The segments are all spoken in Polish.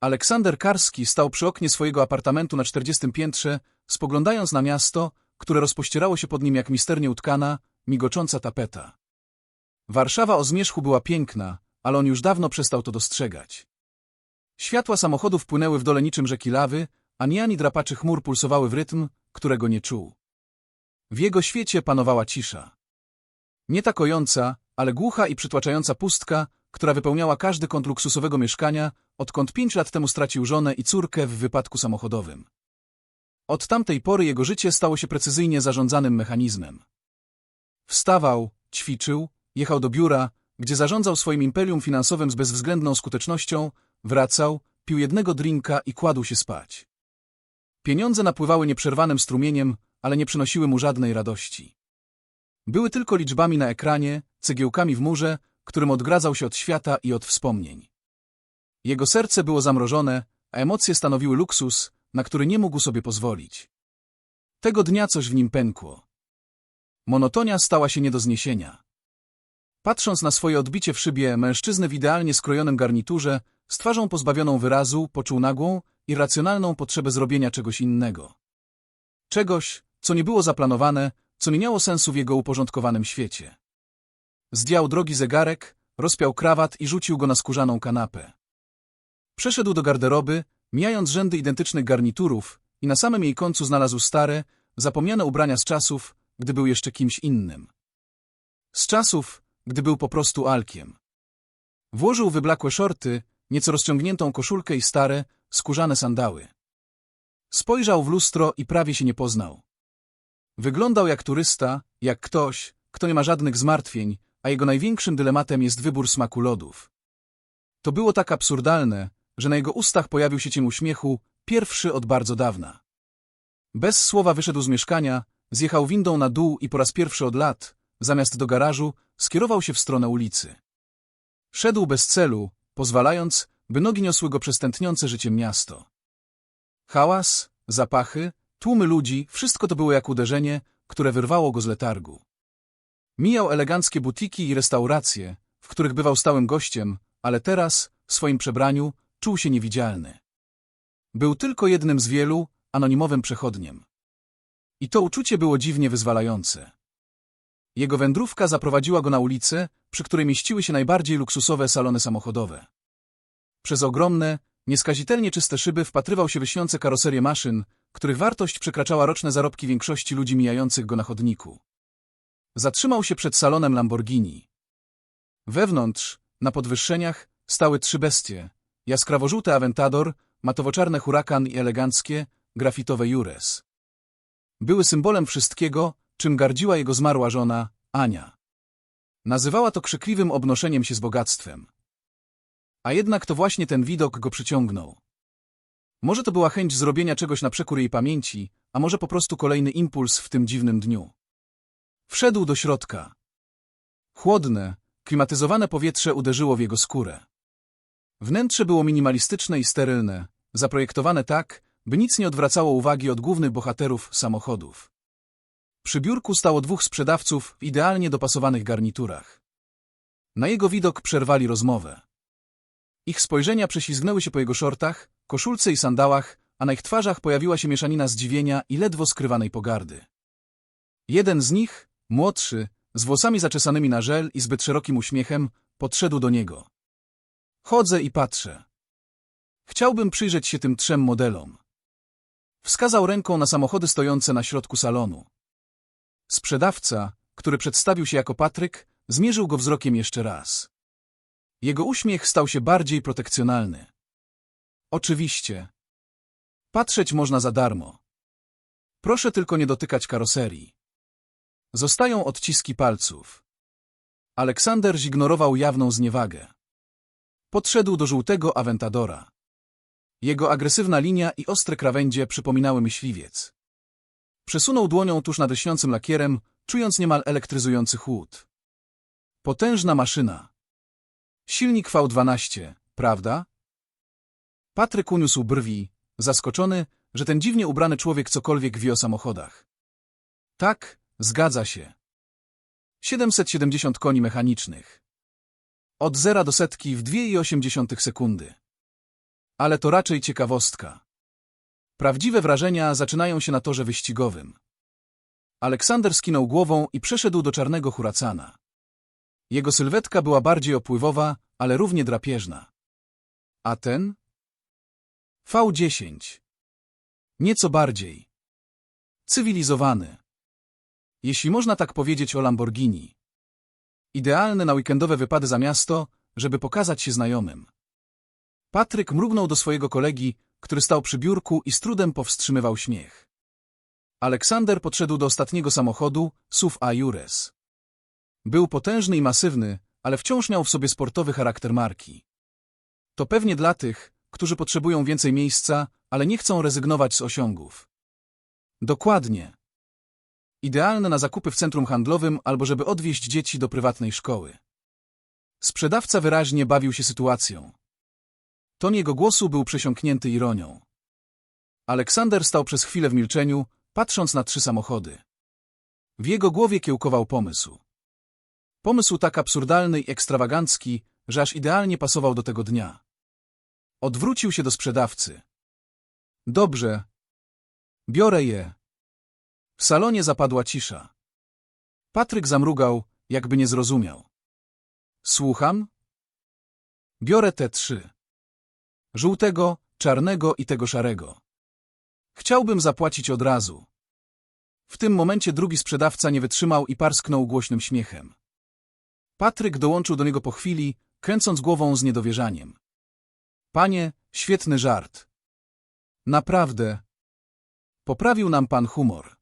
Aleksander Karski stał przy oknie swojego apartamentu na 40 piętrze, spoglądając na miasto, które rozpościerało się pod nim jak misternie utkana, migocząca tapeta. Warszawa o zmierzchu była piękna, ale on już dawno przestał to dostrzegać. Światła samochodów płynęły w dole niczym rzeki lawy, a niani drapaczy chmur pulsowały w rytm, którego nie czuł. W jego świecie panowała cisza. Nie takojąca, ale głucha i przytłaczająca pustka, która wypełniała każdy kąt luksusowego mieszkania, odkąd pięć lat temu stracił żonę i córkę w wypadku samochodowym. Od tamtej pory jego życie stało się precyzyjnie zarządzanym mechanizmem. Wstawał, ćwiczył, jechał do biura, gdzie zarządzał swoim imperium finansowym z bezwzględną skutecznością, wracał, pił jednego drinka i kładł się spać. Pieniądze napływały nieprzerwanym strumieniem, ale nie przynosiły mu żadnej radości. Były tylko liczbami na ekranie, cegiełkami w murze, którym odgradzał się od świata i od wspomnień. Jego serce było zamrożone, a emocje stanowiły luksus, na który nie mógł sobie pozwolić. Tego dnia coś w nim pękło. Monotonia stała się nie do zniesienia. Patrząc na swoje odbicie w szybie mężczyznę w idealnie skrojonym garniturze, z twarzą pozbawioną wyrazu, poczuł nagłą, irracjonalną potrzebę zrobienia czegoś innego. Czegoś, co nie było zaplanowane, co nie miało sensu w jego uporządkowanym świecie. Zdjął drogi zegarek, rozpiął krawat i rzucił go na skórzaną kanapę. Przeszedł do garderoby, mijając rzędy identycznych garniturów i na samym jej końcu znalazł stare, zapomniane ubrania z czasów, gdy był jeszcze kimś innym. Z czasów, gdy był po prostu alkiem. Włożył wyblakłe szorty, nieco rozciągniętą koszulkę i stare, skórzane sandały. Spojrzał w lustro i prawie się nie poznał. Wyglądał jak turysta, jak ktoś, kto nie ma żadnych zmartwień, a jego największym dylematem jest wybór smaku lodów. To było tak absurdalne, że na jego ustach pojawił się cień uśmiechu, pierwszy od bardzo dawna. Bez słowa wyszedł z mieszkania, zjechał windą na dół i po raz pierwszy od lat, zamiast do garażu, skierował się w stronę ulicy. Szedł bez celu, pozwalając, by nogi niosły go przez tętniące życiem miasto. Hałas, zapachy, tłumy ludzi, wszystko to było jak uderzenie, które wyrwało go z letargu. Mijał eleganckie butiki i restauracje, w których bywał stałym gościem, ale teraz, w swoim przebraniu, czuł się niewidzialny. Był tylko jednym z wielu, anonimowym przechodniem. I to uczucie było dziwnie wyzwalające. Jego wędrówka zaprowadziła go na ulicę, przy której mieściły się najbardziej luksusowe salony samochodowe. Przez ogromne, nieskazitelnie czyste szyby wpatrywał się w karoserie maszyn, których wartość przekraczała roczne zarobki większości ludzi mijających go na chodniku. Zatrzymał się przed salonem Lamborghini. Wewnątrz, na podwyższeniach, stały trzy bestie. Jaskrawo-żółte Aventador, matowo-czarne Huracan i eleganckie, grafitowe Jures. Były symbolem wszystkiego, czym gardziła jego zmarła żona, Ania. Nazywała to krzykliwym obnoszeniem się z bogactwem. A jednak to właśnie ten widok go przyciągnął. Może to była chęć zrobienia czegoś na przekór jej pamięci, a może po prostu kolejny impuls w tym dziwnym dniu. Wszedł do środka. Chłodne, klimatyzowane powietrze uderzyło w jego skórę. Wnętrze było minimalistyczne i sterylne, zaprojektowane tak, by nic nie odwracało uwagi od głównych bohaterów samochodów. Przy biurku stało dwóch sprzedawców w idealnie dopasowanych garniturach. Na jego widok przerwali rozmowę. Ich spojrzenia prześlizgnęły się po jego szortach, koszulce i sandałach, a na ich twarzach pojawiła się mieszanina zdziwienia i ledwo skrywanej pogardy. Jeden z nich, młodszy, z włosami zaczesanymi na żel i zbyt szerokim uśmiechem, podszedł do niego. Chodzę i patrzę. Chciałbym przyjrzeć się tym trzem modelom. Wskazał ręką na samochody stojące na środku salonu. Sprzedawca, który przedstawił się jako Patryk, zmierzył go wzrokiem jeszcze raz. Jego uśmiech stał się bardziej protekcjonalny. Oczywiście. Patrzeć można za darmo. Proszę tylko nie dotykać karoserii. Zostają odciski palców. Aleksander zignorował jawną zniewagę. Podszedł do żółtego Aventadora. Jego agresywna linia i ostre krawędzie przypominały myśliwiec. Przesunął dłonią tuż nad lśniącym lakierem, czując niemal elektryzujący chłód. Potężna maszyna. Silnik V12, prawda? Patryk uniósł brwi, zaskoczony, że ten dziwnie ubrany człowiek cokolwiek wie o samochodach. Tak, zgadza się. 770 koni mechanicznych. Od zera do setki w 2,8 sekundy. Ale to raczej ciekawostka. Prawdziwe wrażenia zaczynają się na torze wyścigowym. Aleksander skinął głową i przeszedł do czarnego huracana. Jego sylwetka była bardziej opływowa, ale równie drapieżna. A ten? V10. Nieco bardziej. Cywilizowany. Jeśli można tak powiedzieć o Lamborghini. Idealny na weekendowe wypady za miasto, żeby pokazać się znajomym. Patryk mrugnął do swojego kolegi, który stał przy biurku i z trudem powstrzymywał śmiech. Aleksander podszedł do ostatniego samochodu, SUV Ajures. Był potężny i masywny, ale wciąż miał w sobie sportowy charakter marki. To pewnie dla tych, którzy potrzebują więcej miejsca, ale nie chcą rezygnować z osiągów. Dokładnie. Idealne na zakupy w centrum handlowym albo żeby odwieźć dzieci do prywatnej szkoły. Sprzedawca wyraźnie bawił się sytuacją. Ton jego głosu był przesiąknięty ironią. Aleksander stał przez chwilę w milczeniu, patrząc na trzy samochody. W jego głowie kiełkował pomysł. Pomysł tak absurdalny i ekstrawagancki, że aż idealnie pasował do tego dnia. Odwrócił się do sprzedawcy. Dobrze. Biorę je. W salonie zapadła cisza. Patryk zamrugał, jakby nie zrozumiał. Słucham? Biorę te trzy. Żółtego, czarnego i tego szarego. Chciałbym zapłacić od razu. W tym momencie drugi sprzedawca nie wytrzymał i parsknął głośnym śmiechem. Patryk dołączył do niego po chwili, kręcąc głową z niedowierzaniem. Panie, świetny żart. Naprawdę. Poprawił nam pan humor.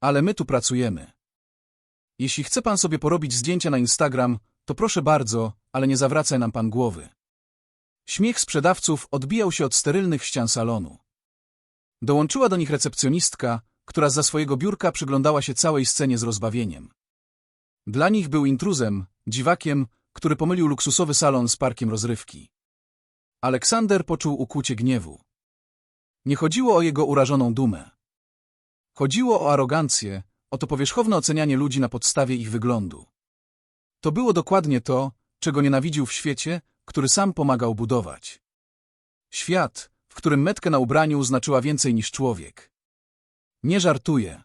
Ale my tu pracujemy. Jeśli chce pan sobie porobić zdjęcia na Instagram, to proszę bardzo, ale nie zawracaj nam pan głowy. Śmiech sprzedawców odbijał się od sterylnych ścian salonu. Dołączyła do nich recepcjonistka, która za swojego biurka przyglądała się całej scenie z rozbawieniem. Dla nich był intruzem, dziwakiem, który pomylił luksusowy salon z parkiem rozrywki. Aleksander poczuł ukłucie gniewu. Nie chodziło o jego urażoną dumę. Chodziło o arogancję, o to powierzchowne ocenianie ludzi na podstawie ich wyglądu. To było dokładnie to, czego nienawidził w świecie, który sam pomagał budować. Świat, w którym metkę na ubraniu znaczyła więcej niż człowiek. Nie żartuję.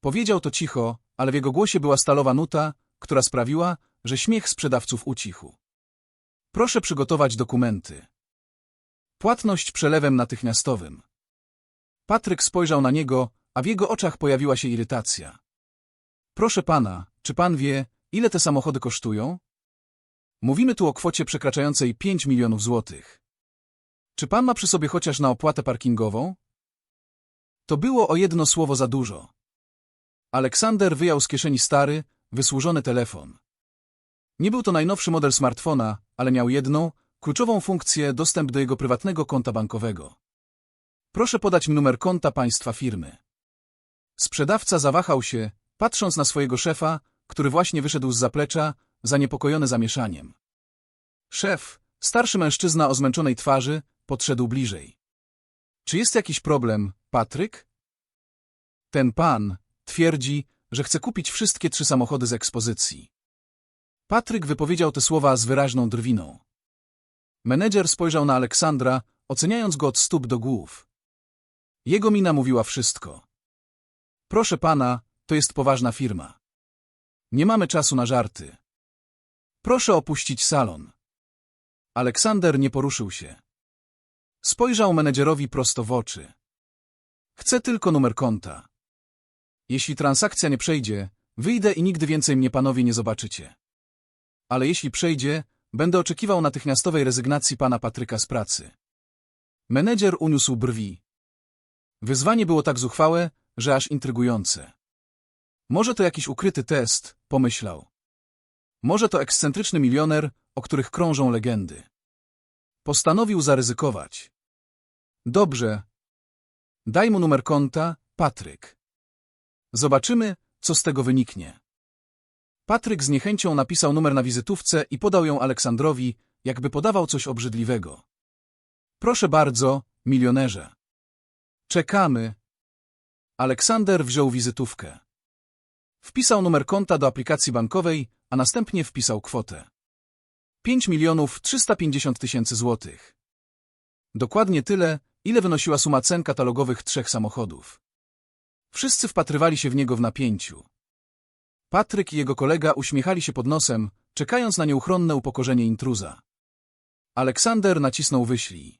Powiedział to cicho, ale w jego głosie była stalowa nuta, która sprawiła, że śmiech sprzedawców ucichł. Proszę przygotować dokumenty. Płatność przelewem natychmiastowym. Patryk spojrzał na niego, a w jego oczach pojawiła się irytacja. Proszę pana, czy pan wie, ile te samochody kosztują? Mówimy tu o kwocie przekraczającej 5 milionów złotych. Czy pan ma przy sobie chociaż na opłatę parkingową? To było o jedno słowo za dużo. Aleksander wyjął z kieszeni stary, wysłużony telefon. Nie był to najnowszy model smartfona, ale miał jedną, kluczową funkcję dostęp do jego prywatnego konta bankowego. Proszę podać numer konta państwa firmy. Sprzedawca zawahał się, patrząc na swojego szefa, który właśnie wyszedł z zaplecza, zaniepokojony zamieszaniem. Szef, starszy mężczyzna o zmęczonej twarzy, podszedł bliżej. Czy jest jakiś problem, Patryk? Ten pan twierdzi, że chce kupić wszystkie trzy samochody z ekspozycji. Patryk wypowiedział te słowa z wyraźną drwiną. Menedżer spojrzał na Aleksandra, oceniając go od stóp do głów. Jego mina mówiła wszystko. Proszę pana, to jest poważna firma. Nie mamy czasu na żarty. Proszę opuścić salon. Aleksander nie poruszył się. Spojrzał menedżerowi prosto w oczy. Chcę tylko numer konta. Jeśli transakcja nie przejdzie, wyjdę i nigdy więcej mnie panowie nie zobaczycie. Ale jeśli przejdzie, będę oczekiwał natychmiastowej rezygnacji pana Patryka z pracy. Menedżer uniósł brwi. Wyzwanie było tak zuchwałe, że aż intrygujące. Może to jakiś ukryty test, pomyślał. Może to ekscentryczny milioner, o których krążą legendy. Postanowił zaryzykować. Dobrze. Daj mu numer konta, Patryk. Zobaczymy, co z tego wyniknie. Patryk z niechęcią napisał numer na wizytówce i podał ją Aleksandrowi, jakby podawał coś obrzydliwego. Proszę bardzo, milionerze. Czekamy. Aleksander wziął wizytówkę. Wpisał numer konta do aplikacji bankowej, a następnie wpisał kwotę. 5 milionów 350 tysięcy złotych. Dokładnie tyle, ile wynosiła suma cen katalogowych trzech samochodów. Wszyscy wpatrywali się w niego w napięciu. Patryk i jego kolega uśmiechali się pod nosem, czekając na nieuchronne upokorzenie intruza. Aleksander nacisnął wyślij.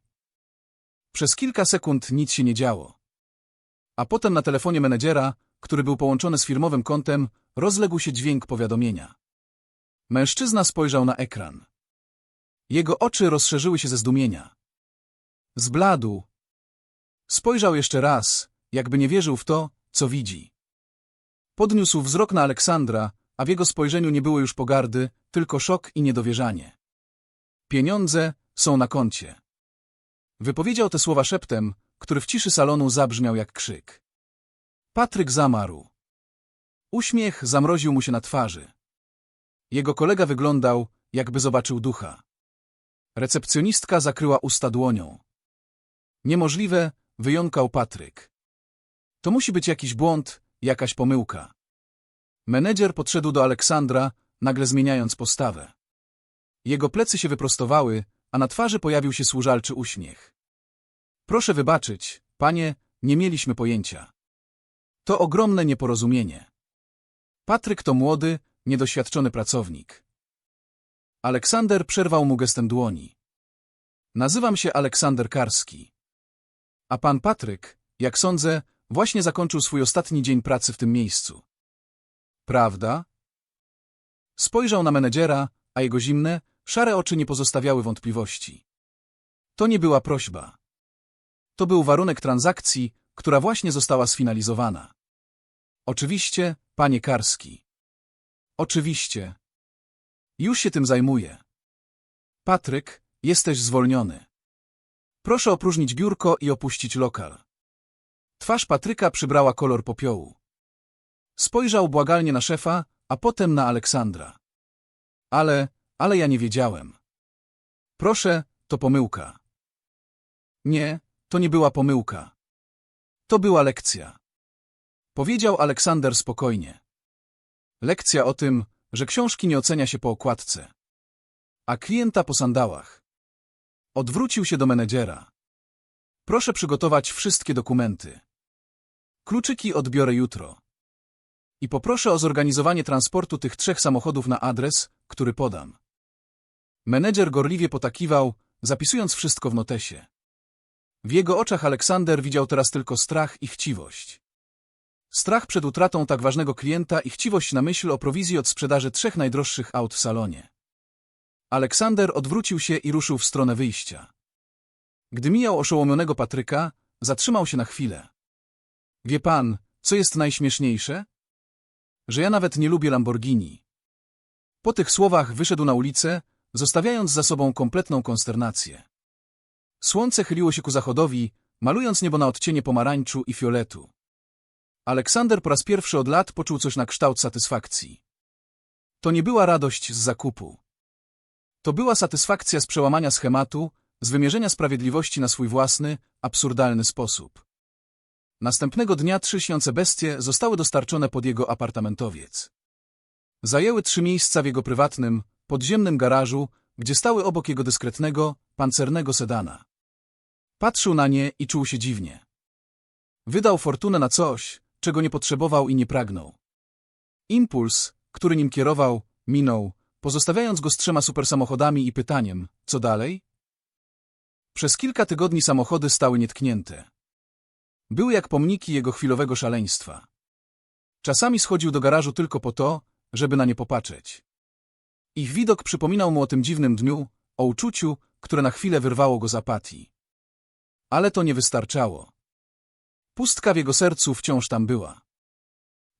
Przez kilka sekund nic się nie działo. A potem na telefonie menedżera, który był połączony z firmowym kontem, rozległ się dźwięk powiadomienia. Mężczyzna spojrzał na ekran. Jego oczy rozszerzyły się ze zdumienia. Zbladł. Spojrzał jeszcze raz, jakby nie wierzył w to, co widzi. Podniósł wzrok na Aleksandra, a w jego spojrzeniu nie było już pogardy, tylko szok i niedowierzanie. Pieniądze są na koncie. Wypowiedział te słowa szeptem, który w ciszy salonu zabrzmiał jak krzyk. Patryk zamarł. Uśmiech zamroził mu się na twarzy. Jego kolega wyglądał, jakby zobaczył ducha. Recepcjonistka zakryła usta dłonią. Niemożliwe, wyjąkał Patryk. To musi być jakiś błąd, jakaś pomyłka. Menedżer podszedł do Aleksandra, nagle zmieniając postawę. Jego plecy się wyprostowały, a na twarzy pojawił się służalczy uśmiech. Proszę wybaczyć, panie, nie mieliśmy pojęcia. To ogromne nieporozumienie. Patryk to młody, niedoświadczony pracownik. Aleksander przerwał mu gestem dłoni. Nazywam się Aleksander Karski. A pan Patryk, jak sądzę, właśnie zakończył swój ostatni dzień pracy w tym miejscu. Prawda? Spojrzał na menedżera, a jego zimne, szare oczy nie pozostawiały wątpliwości. To nie była prośba. To był warunek transakcji, która właśnie została sfinalizowana. Oczywiście, panie Karski. Oczywiście. Już się tym zajmuję. Patryk, jesteś zwolniony. Proszę opróżnić biurko i opuścić lokal. Twarz Patryka przybrała kolor popiołu. Spojrzał błagalnie na szefa, a potem na Aleksandra. Ale, ale ja nie wiedziałem. Proszę, to pomyłka. Nie, to nie była pomyłka. To była lekcja. Powiedział Aleksander spokojnie. Lekcja o tym, że książki nie ocenia się po okładce. A klienta po sandałach. Odwrócił się do menedżera. Proszę przygotować wszystkie dokumenty. Kluczyki odbiorę jutro. I poproszę o zorganizowanie transportu tych trzech samochodów na adres, który podam. Menedżer gorliwie potakiwał, zapisując wszystko w notesie. W jego oczach Aleksander widział teraz tylko strach i chciwość. Strach przed utratą tak ważnego klienta i chciwość na myśl o prowizji od sprzedaży trzech najdroższych aut w salonie. Aleksander odwrócił się i ruszył w stronę wyjścia. Gdy mijał oszołomionego Patryka, zatrzymał się na chwilę. Wie pan, co jest najśmieszniejsze? Że ja nawet nie lubię Lamborghini. Po tych słowach wyszedł na ulicę, zostawiając za sobą kompletną konsternację. Słońce chyliło się ku zachodowi, malując niebo na odcienie pomarańczu i fioletu. Aleksander po raz pierwszy od lat poczuł coś na kształt satysfakcji. To nie była radość z zakupu. To była satysfakcja z przełamania schematu, z wymierzenia sprawiedliwości na swój własny, absurdalny sposób. Następnego dnia trzy śniące bestie zostały dostarczone pod jego apartamentowiec. Zajęły trzy miejsca w jego prywatnym, podziemnym garażu, gdzie stały obok jego dyskretnego, pancernego sedana. Patrzył na nie i czuł się dziwnie. Wydał fortunę na coś, czego nie potrzebował i nie pragnął. Impuls, który nim kierował, minął, pozostawiając go z trzema supersamochodami i pytaniem, co dalej? Przez kilka tygodni samochody stały nietknięte. Były jak pomniki jego chwilowego szaleństwa. Czasami schodził do garażu tylko po to, żeby na nie popatrzeć. Ich widok przypominał mu o tym dziwnym dniu, o uczuciu, które na chwilę wyrwało go z apatii. Ale to nie wystarczało. Pustka w jego sercu wciąż tam była.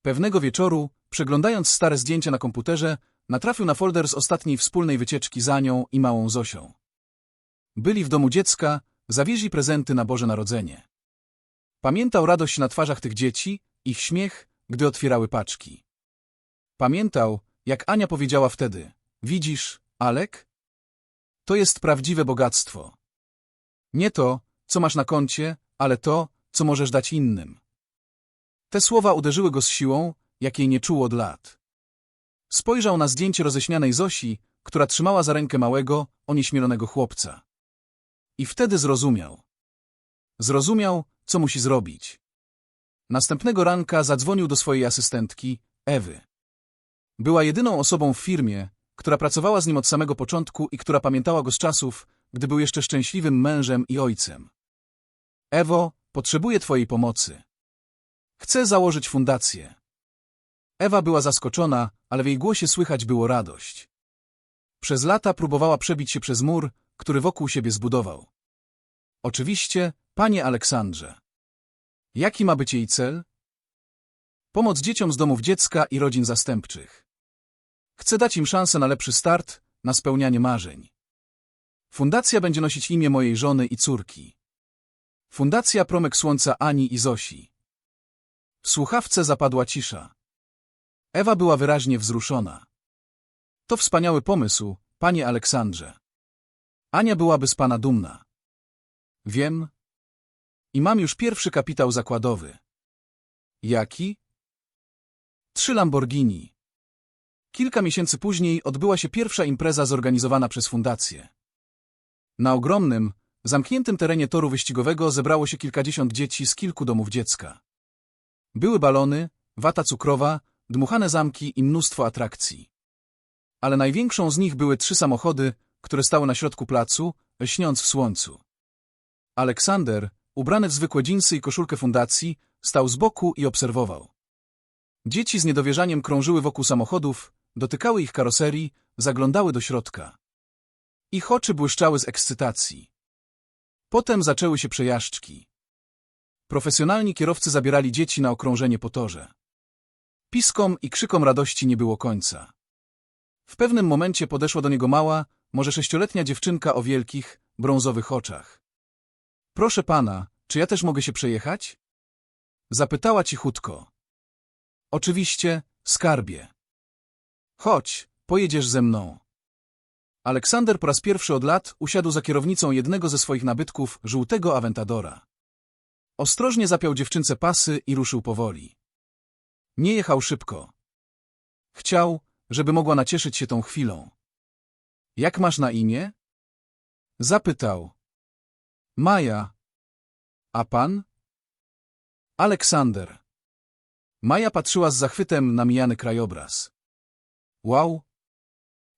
Pewnego wieczoru, przeglądając stare zdjęcia na komputerze, natrafił na folder z ostatniej wspólnej wycieczki za nią i małą Zosią. Byli w domu dziecka, zawieźli prezenty na Boże Narodzenie. Pamiętał radość na twarzach tych dzieci, ich śmiech, gdy otwierały paczki. Pamiętał, jak Ania powiedziała wtedy, widzisz, Alek? To jest prawdziwe bogactwo. Nie to, co masz na koncie, ale to, co możesz dać innym. Te słowa uderzyły go z siłą, jakiej nie czuł od lat. Spojrzał na zdjęcie roześmianej Zosi, która trzymała za rękę małego, onieśmielonego chłopca. I wtedy zrozumiał. Zrozumiał, co musi zrobić. Następnego ranka zadzwonił do swojej asystentki, Ewy. Była jedyną osobą w firmie, która pracowała z nim od samego początku i która pamiętała go z czasów, gdy był jeszcze szczęśliwym mężem i ojcem. Ewo, potrzebuję twojej pomocy. Chcę założyć fundację. Ewa była zaskoczona, ale w jej głosie słychać było radość. Przez lata próbowała przebić się przez mur, który wokół siebie zbudował. Oczywiście, panie Aleksandrze. Jaki ma być jej cel? Pomoc dzieciom z domów dziecka i rodzin zastępczych. Chcę dać im szansę na lepszy start, na spełnianie marzeń. Fundacja będzie nosić imię mojej żony i córki. Fundacja Promyk Słońca Ani i Zosi. W słuchawce zapadła cisza. Ewa była wyraźnie wzruszona. To wspaniały pomysł, panie Aleksandrze. Ania byłaby z pana dumna. Wiem. I mam już pierwszy kapitał zakładowy. Jaki? Trzy Lamborghini. Kilka miesięcy później odbyła się pierwsza impreza zorganizowana przez fundację. Na ogromnym, zamkniętym terenie toru wyścigowego zebrało się kilkadziesiąt dzieci z kilku domów dziecka. Były balony, wata cukrowa, dmuchane zamki i mnóstwo atrakcji. Ale największą z nich były trzy samochody, które stały na środku placu, lśniąc w słońcu. Aleksander, ubrany w zwykłe dżinsy i koszulkę fundacji, stał z boku i obserwował. Dzieci z niedowierzaniem krążyły wokół samochodów, dotykały ich karoserii, zaglądały do środka. Ich oczy błyszczały z ekscytacji. Potem zaczęły się przejażdżki. Profesjonalni kierowcy zabierali dzieci na okrążenie po torze. Piskom i krzykom radości nie było końca. W pewnym momencie podeszła do niego mała, może sześcioletnia dziewczynka o wielkich, brązowych oczach. Proszę pana, czy ja też mogę się przejechać? Zapytała cichutko. Oczywiście, skarbie. Chodź, pojedziesz ze mną. Aleksander po raz pierwszy od lat usiadł za kierownicą jednego ze swoich nabytków, żółtego Aventadora. Ostrożnie zapiął dziewczynce pasy i ruszył powoli. Nie jechał szybko. Chciał, żeby mogła nacieszyć się tą chwilą. Jak masz na imię? Zapytał. Maja. A pan? Aleksander. Maja patrzyła z zachwytem na mijany krajobraz. Wow!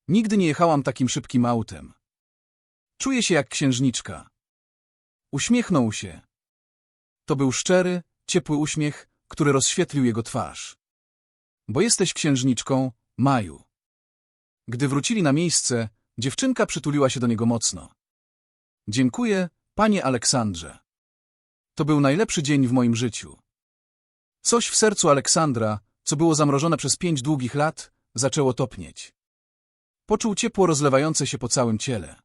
Nigdy nie jechałam takim szybkim autem. Czuję się jak księżniczka. Uśmiechnął się. To był szczery, ciepły uśmiech, który rozświetlił jego twarz. Bo jesteś księżniczką, Maju. Gdy wrócili na miejsce, dziewczynka przytuliła się do niego mocno. Dziękuję, panie Aleksandrze. To był najlepszy dzień w moim życiu. Coś w sercu Aleksandra, co było zamrożone przez pięć długich lat, zaczęło topnieć. Poczuł ciepło rozlewające się po całym ciele.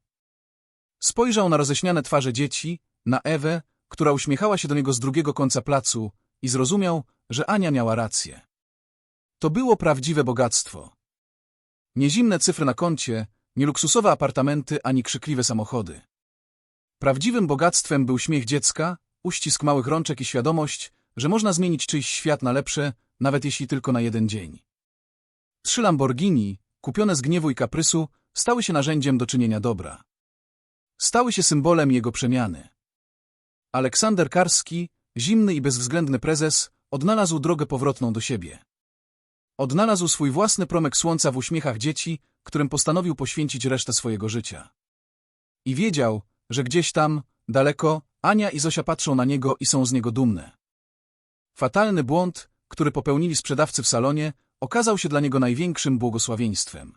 Spojrzał na roześniane twarze dzieci, na Ewę, która uśmiechała się do niego z drugiego końca placu i zrozumiał, że Ania miała rację. To było prawdziwe bogactwo. Nie zimne cyfry na koncie, nie luksusowe apartamenty, ani krzykliwe samochody. Prawdziwym bogactwem był śmiech dziecka, uścisk małych rączek i świadomość, że można zmienić czyjś świat na lepsze, nawet jeśli tylko na jeden dzień. Trzy Lamborghini, kupione z gniewu i kaprysu, stały się narzędziem do czynienia dobra. Stały się symbolem jego przemiany. Aleksander Karski, zimny i bezwzględny prezes, odnalazł drogę powrotną do siebie. Odnalazł swój własny promyk słońca w uśmiechach dzieci, którym postanowił poświęcić resztę swojego życia. I wiedział, że gdzieś tam, daleko, Ania i Zosia patrzą na niego i są z niego dumne. Fatalny błąd, który popełnili sprzedawcy w salonie, okazał się dla niego największym błogosławieństwem.